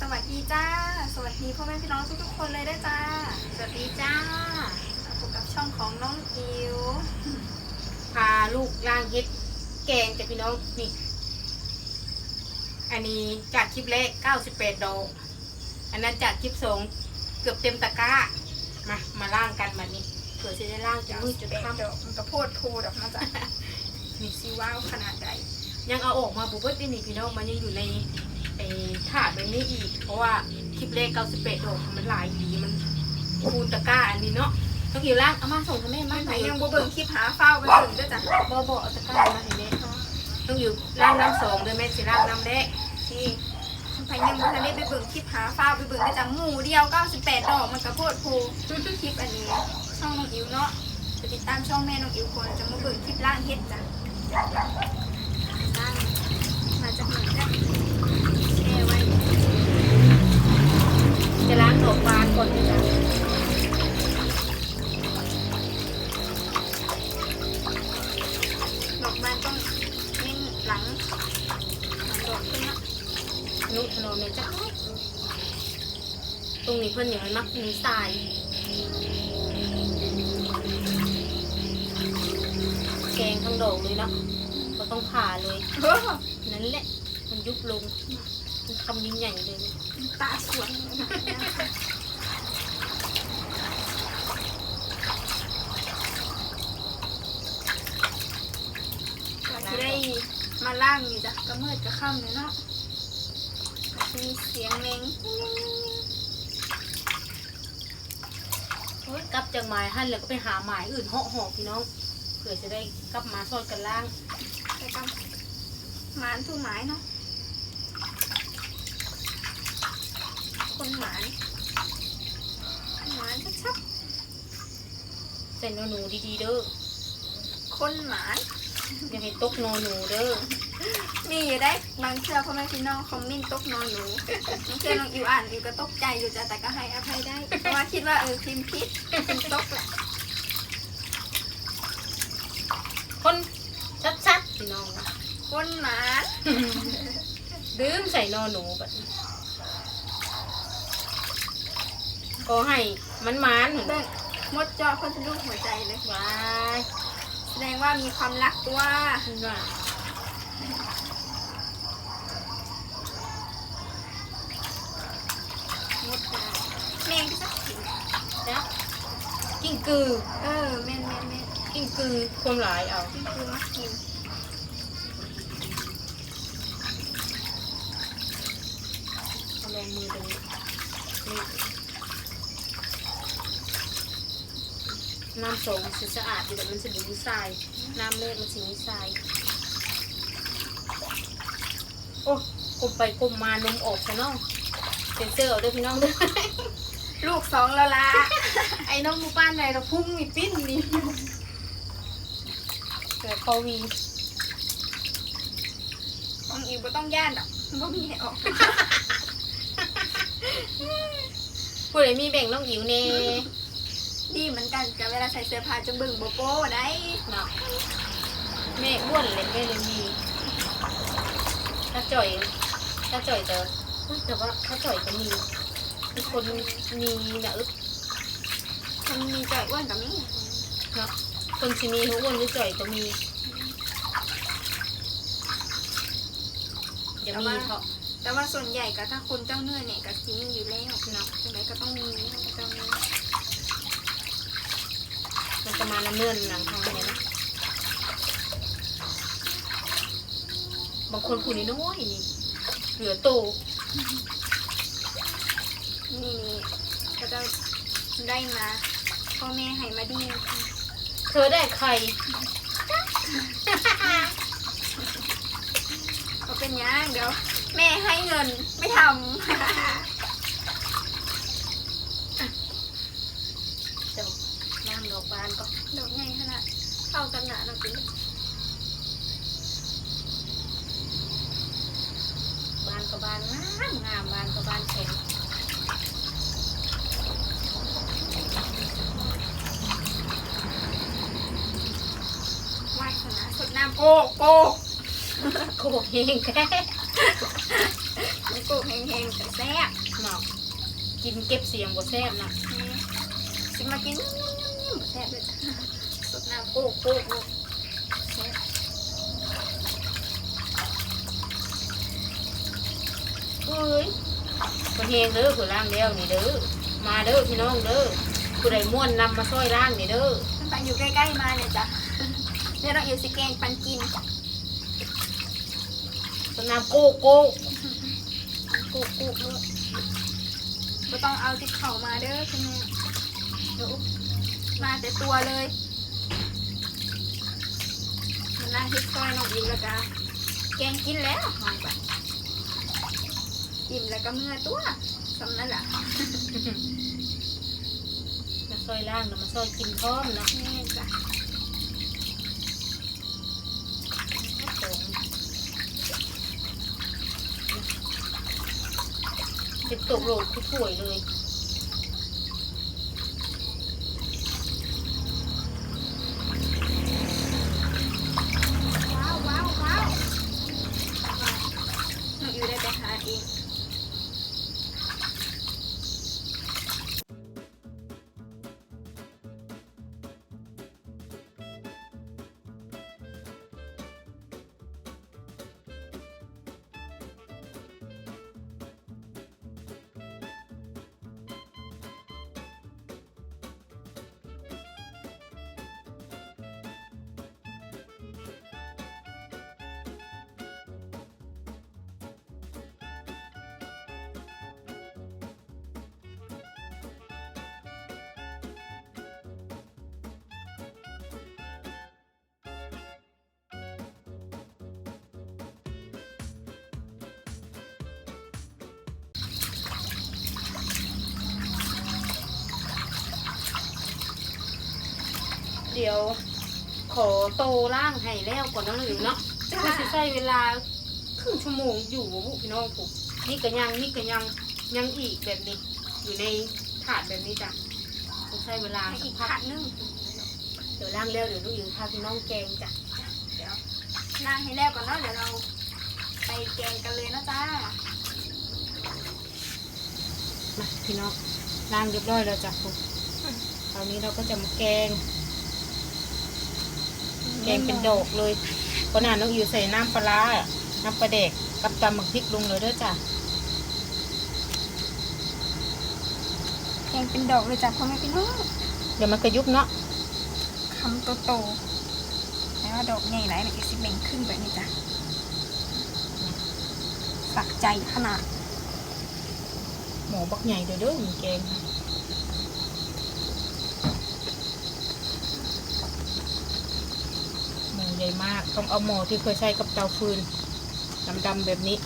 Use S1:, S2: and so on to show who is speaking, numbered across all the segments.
S1: สวัสดีจ้า สวัสดีพ่อแม่พี่น้องทุกๆคนเลยด้วยจ้า
S2: สวัสดีจ้า
S1: พบกับช่องของน้องอิว
S2: พาลูกล่างเฮ็ดแกงจากพี่น้องนี่ อันนี้จากคลิปแรก98ดอก อันนั้นจากคลิปสองเกือบเต็มตะกร้า มา มาล่างกันแบบนี้เผื่อจะได้ล่างจนมืดจน
S1: เป็น
S2: ค่ำ
S1: ดอกมันกระโพดโพดออกมาจ้ะมีซีว้าวขนาดใด
S2: ยังเอาออกมาบุบเบิ้ลนี่พี่น้องมันยังอยู่ใน ไอ้ถาดแบบนี้อีก เพราะว่าคลิปแรก98ดอกมันหลายดีมันคูณตะกร้าอันนี้เนาะต้องอยู่ล่างเอามาส่งกับแม่มา
S1: ไหน
S2: ไหน
S1: ยังบ่เบิ่งคลิปหาเฝ้าไปเบิ่งด้วยจ้ะ
S2: บอบเอาตะกร้ามาให้แม่ต้องอยู่ล่างน้ำสองด้วยแม่สิล่างน้ำแรก
S1: ที่พยังบ่ทันได้ไปเบิ่งคลิปหาเฝ้าไปเบิ่งด้วยจ้ะหมู่เดียว 98 ดอกมันกระโพดโพคลิปอันนี้ช่องน้องอิวเนาะจะติดตามช่องแม่น้องอิวคนจะมาเบิ่งคลิปล่างเฮ็ดจ้ะล่างมาจากไหนจ้ะ
S2: จะล้างดอกบานก่อนนะจ๊ะ
S1: ดอกบานต้องเน้นหลังหลังดอกขึ้นนะ
S2: นุถนอมเลยจ้ะตรงนี้เพิ่นอย่างไรมักมีทรายแกงทั้งดอกเลยนาะก็ต้องผ่าเลย นั่นแหละ มันยุบลงมันคำยิ่งใหญ่เลย
S1: ตาสวยเลยนะกว่าจะได้ มาล่างนี่จ้ะก็มืดก็ค่ำเลยเนาะก็จะมีเสียงเมง
S2: โอ๊ยกลับจากหมายหั่นแล้วก็ไปหาหมายอื่นเหาะหอบพี่น้องเผื่อจะได้กลับมาซอยกันล่าง
S1: ไปกับหมานผู้หมายเนาะคนหมานหมานชัด
S2: ใส่นอหนูดีๆเด้อ
S1: ๆคนหมาน
S2: อย่าให้ตกนอหนูเด้อ
S1: มีอยู่ได้บางเชื่อพ่อแม่พี่น้องคอมเมนต์ตกนอนหนูบางเชื่อน้องอิวอ่านอิวก็ตกใจอยู่จ้ะแต่ก็ให้อภัยได้ เพราะว่าคิดว่าเออพิมพ์ผิดพิมพ์ตกแหละ
S2: คนชัดๆพี่น้องนะ
S1: คนหมาน
S2: ดืมใส่นอหนูแบบนี้ก็ให้มันมาน
S1: เบิ่งมดจอคนลูกหัวใจเลย
S2: ว้าย
S1: แส ดงว่ามีความรักตัว
S2: คุณว่า
S1: มดได้แมงก็สักที
S2: แล้วกิ้งกือ
S1: เออแม่นแม่นแม่น
S2: กิ้งกือความหลายเอา
S1: นี่คือมักกิน
S2: เอาลงมือตรงนี้นี่ น้ำสงสีสะอาดอยู่แต่มันจะมีทราย น้ำเล็กมันสีมีทราย โอ้กลมไปกลมมานมออกซะเน้องเป็นเซอร์เอาเด้วยพี่น้องเด้วย
S1: ลูกสองแล้วล่ะ
S2: ไอ้น้องหมูป้านไหนเราพุ่งมีปิ้นนี่เกิดเขาวี
S1: น้องอิวก็ต้องย่านดอกมันก็มีให้ออก
S2: ผู้ใดมีแบ่งน้องอิ๋วเน่
S1: ดีเหมือนกันกับเวลาใส่เสื้อผ้าจะเบิ่งโบโป้ได้
S2: เนาะแม่อ้วนเลยแม่เลยมีถ้าจ่อยถ้าจ่อยจะเฮ้ยแต่ว่าถ้าจ่อยก็มีมีคนมีนะอึ๊บ
S1: มันมีจ่อยอ้วนกับนี้
S2: เนาะคนที่มีเขาอ้วนหรือจ่อยก็มีอย่ามีเพราะ
S1: แต่ว่าส่วนใหญ่ก็ถ้าคนเจ้าเนื้อเนี่ยก็สิมีอยู่แล้วเนาะจังไดก็ต้องมีเจ้าเนื้อ
S2: มันจะมาน้ำเนื่อนหนังทางนี้นะบางคนผู้นี้น้อยนี่เหลือโต
S1: นี่นี่ก็จะได้มาพ่อแม่ให้มาดี
S2: เธอได้ใคร
S1: ก็เป็นยังเดี๋ยว แม่ให้เงินไม่ท
S2: เดี๋ยวน้ำดอกบานก็ำ
S1: ดอกใหญ่ขนาดเท่านหนาหนั
S2: บบานงามงามบานก็บบานแข็ง
S1: วาสนาสุดน้ำโกโก
S2: โกเฮงแค่
S1: สโกกแห้งแต่แซ่บ
S2: เนาะกินเก็บเสียงบ่แซ่บนะ
S1: นี่สิมากินนิ่มๆแซ่บเลยจ้ะสดน้ำโกโกกลูกแซ่บ
S2: เอ้ ยคนเฮงเด้อผู้ล่างเดียวนี่เด้อ มาเด้อพี่น้องเด้อผู้ใดม่วนนำมาช่วยล่างนี่เด้อ
S1: มันไปอยู่ใกล้ๆมาเนี่ยจ้ะเดี๋ยวเราอยู่สิแกงปันกิน
S2: ต้นน้ำโก้โก้
S1: โกกโกกลูกไม่ต้องเอาติดเข่ามาเด้อคุณแม่เดี๋ยวมาแต่ตัวเลยมันน่าฮิตซอยน้องอิมแล้วจ้ะแกงกินแล้วหอมไป อิ่มแล้วก็เมื่อตัวสำนั่นแหละ
S2: มาช่วยล่างแล้วมาช่วยกินพร้อมเนาะ
S1: นี่จ้ะ
S2: เจ็บตกโหลดคือป่วยเลย
S1: ว้าวว้าวว้าวน้องอิวได้ไปหาเอง
S2: เดี๋ยว ขอโตล่างให้แล้วก่อนเนาะหรือเนาะ
S1: จ้า
S2: ก็สิใช้เวลาครึ่งชั่วโมงอยู่บ่บุพี่น้องผมนี่ก็ยังนี่ก็ยังยังอีกแบบนี้ อยู่ในถาดแบบนี้จ้ะต้องใช้เวลา
S1: ให้
S2: สั
S1: อี
S2: ก
S1: ก
S2: พั
S1: ผั
S2: ก
S1: ดนึง
S2: เดี๋ยวล่างแล้วเดี๋ยวลูกอิงพาพี่น้องแกงจ้ะ
S1: เดี๋ยวล้างให้แล้วก่อนเนาะเดี๋ยวเราไปแกงกันเลยนะจ้า
S2: มาพี่น้องล่างเรียบร้อยแล้วจ้ะคุณคราวนี้เราก็จะมาแกง แกงเป็นดอกเลยก็น่าน้องอิวใส่น้ำปลาร้าน้ำปลาเด็กกับตำหมักพริกลงเลยเด้อจ้ะ
S1: แกงเป็นดอกเลยจ้ะพ่อแม่พี่น้อง
S2: เดี๋ยวมันกระยุบเนาะ
S1: คำโตๆแล้วว่าดอกใหญ่ไหนมันก็สิเบ่งขึ้นแบบนี้จ้ะสักใจขนาด
S2: หมูบักใหญ่เด้อเด้อมีแกงค่ะหมู ใหญ่มาก ต้องเอาหมูที่เคยใช้กับเตาฟืนดำๆแบบนี้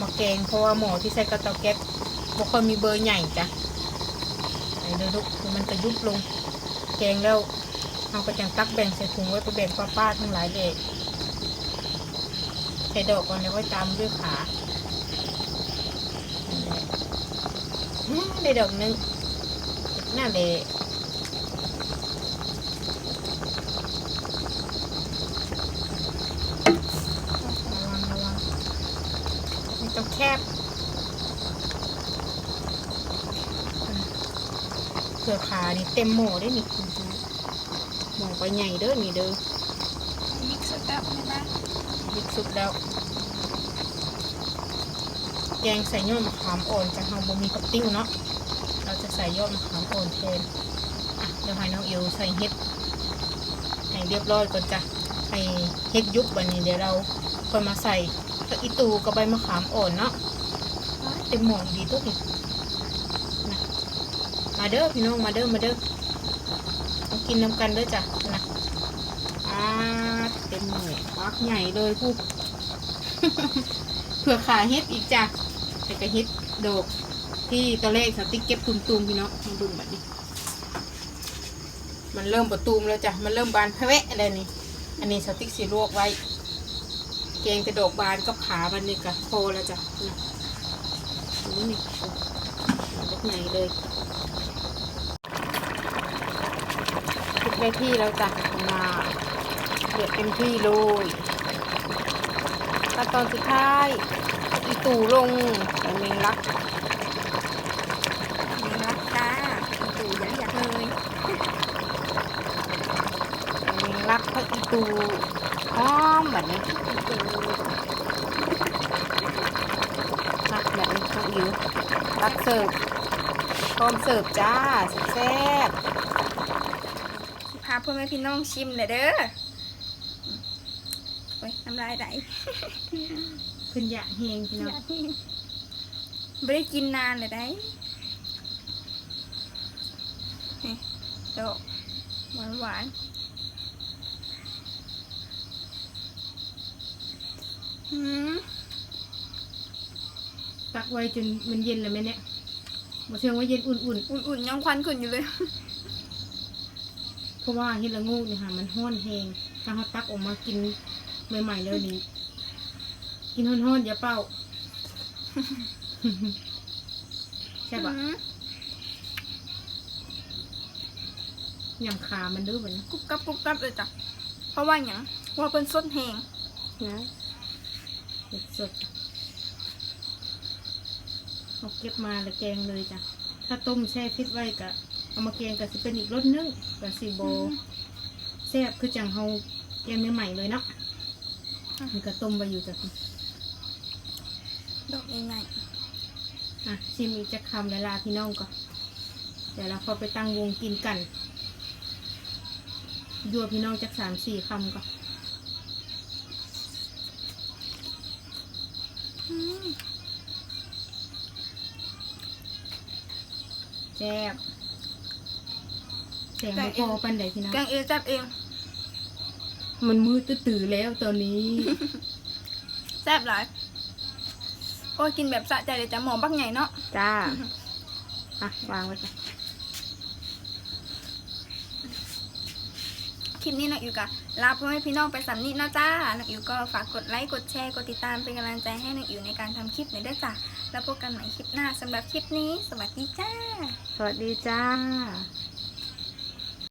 S2: มาแกงเพราะว่าหมูที่ใช้กับเตาแก๊สบ่ค่อยมีเบอร์ใหญ่จ้ะไหนเด้อลูกคือมันกระยุบลง แกงแล้วเอาไปจังตักแบ่งใส่ถุงไว้ไปแบ่งป้าป้าๆทั้งหลายเลยใส่ดอกก่อนแล้วไว้ตามด้วยขาได้ดอกหนึงน่าเลยระวังระวังมันต้อง แคบอืมเผื่อขานี่เต็มหมูได้นี่คุณครูหมูไปใหญ่เด้อนี่เด้อ
S1: มิกซ์ดับเลยนะ
S2: ยิกสุดแล้วแกงใส่ยอดมะขามอ่อนจะเฮาบ่มีกับติ้วเนาะเราจะใส่ยอดมะขามอ่อนแทนอะเดี๋ยวให้น้องเอวใส่เห็ดให้เรียบร้อยก่อนจ้ะให้เห็ดยุบวันนี้เดี๋ยวเราค่อยมาใส่ กระอีตูกับใบมะขามอ่อนเนาะเต็มหม้อดีตัวนี้นมาเด้อพี่น้องมาเด้อมาเด้อมากินน้ำกันเด้อจ้ะนะอ่าเต็มหม้อปักใหญ่เลยพูดเผื่อขาเฮ็ดอีกจ้ะแต่ก็เฮ็ดดกที่ตอนแรกสติ๊กเก็บตุ่มๆพี่น้องมาดูแบบนี้ มันเริ่มประตูมแล้วจ้ะ มันเริ่มบานแพะอะไรนี่ อันนี้สติ๊กสีลวกไว้ แกงกระดกบานกับขามันนี่กะโคแล้วจ้ะนะนี่นี่ลูกใหญ่เลยทุกได้ที่แล้วจ้ะมาเดือดเต็มที่เลยขั้นตอนสุดท้าย อีตู่ลงใส่เมงลัก
S1: มีรักจ้าตู่ยากอยากเลย
S2: เมงลักพระอีตู่หอมแบบนี้ อีตู่รักแบบนี้น้องอิ๋วรักเสิร์ฟพร้อมเสิร์ฟจ้าแซ่บ
S1: สิพาพ่อแม่พี่น้องชิมเลยเด้อโอ้ยน้ำลายไหล
S2: ๆขึ้นอยากเฮงพี่น้อง
S1: ไม่ได้กินนานเลยได้นี่ดอกหวานหวานๆอืม
S2: ตักไว้จนมันเย็นเลยไหมเนี่ยมาเชื่อว่าเย็นอุ่น
S1: อุ่นๆยังควันขึ้นอยู่เลย
S2: ๆ เพราะว่าเฮ็ดละงูเนี่ยค่ะ มันห้อนแหงถ้าเขาตักออกมากินใหม่ๆเลยนี่กินห้อนๆอย่าเป่าใช่ปะ
S1: อืม
S2: ยำขามันดื้อแบบนี้
S1: กรุบกรับกรุบกรับเลยจ้ะ เพราะว่าอย่างเพราะว่าเป็นสดแหง
S2: นะ สดๆเอาเก็บมาแล้วแกงเลยจ้ะ ถ้าต้มแช่ฟิตไว้กะเอามาแกงก็สิเป็นอีกรสนึงก็สิโบแซ่บคือจังเฮาแกงใหม่ๆเลยเนาะมันก็ต้มไว้อยู่จ้ะ
S1: ดอกใหญ่
S2: อะชิมอีกจะคำและลาพี่น้องก่อนเดี๋ยวเราพอไปตั้งวงกินกันยัวพี่น้องจักสามสี่คำก่อน
S1: ๆอืม
S2: แซ่บแสงไม่พอปันใดพี่น้อง
S1: แกงเองจับเอง
S2: มันมืดตื้อๆแล้วตอนนี้
S1: แซ่บหลายโอ้ยกินแบบสะใจเลยจ้ะหมอบักใหญ่เนาะ
S2: จ้า อะ วางไว้จ้ะ
S1: คลิปนี้น้องอิวกะ ลาพ่อแม่พี่น้องไปสำนิดนะจ้าน้องอิวก็ฝากกดไลค์ กดแชร์ กดติดตามเป็นกำลังใจให้น้องอิวในการทำคลิปหน่อยด้วยจ้าแล้วพบกันใหม่คลิปหน้าสำหรับคลิปนี้ สวัสดีจ้า
S2: สวัสดีจ้า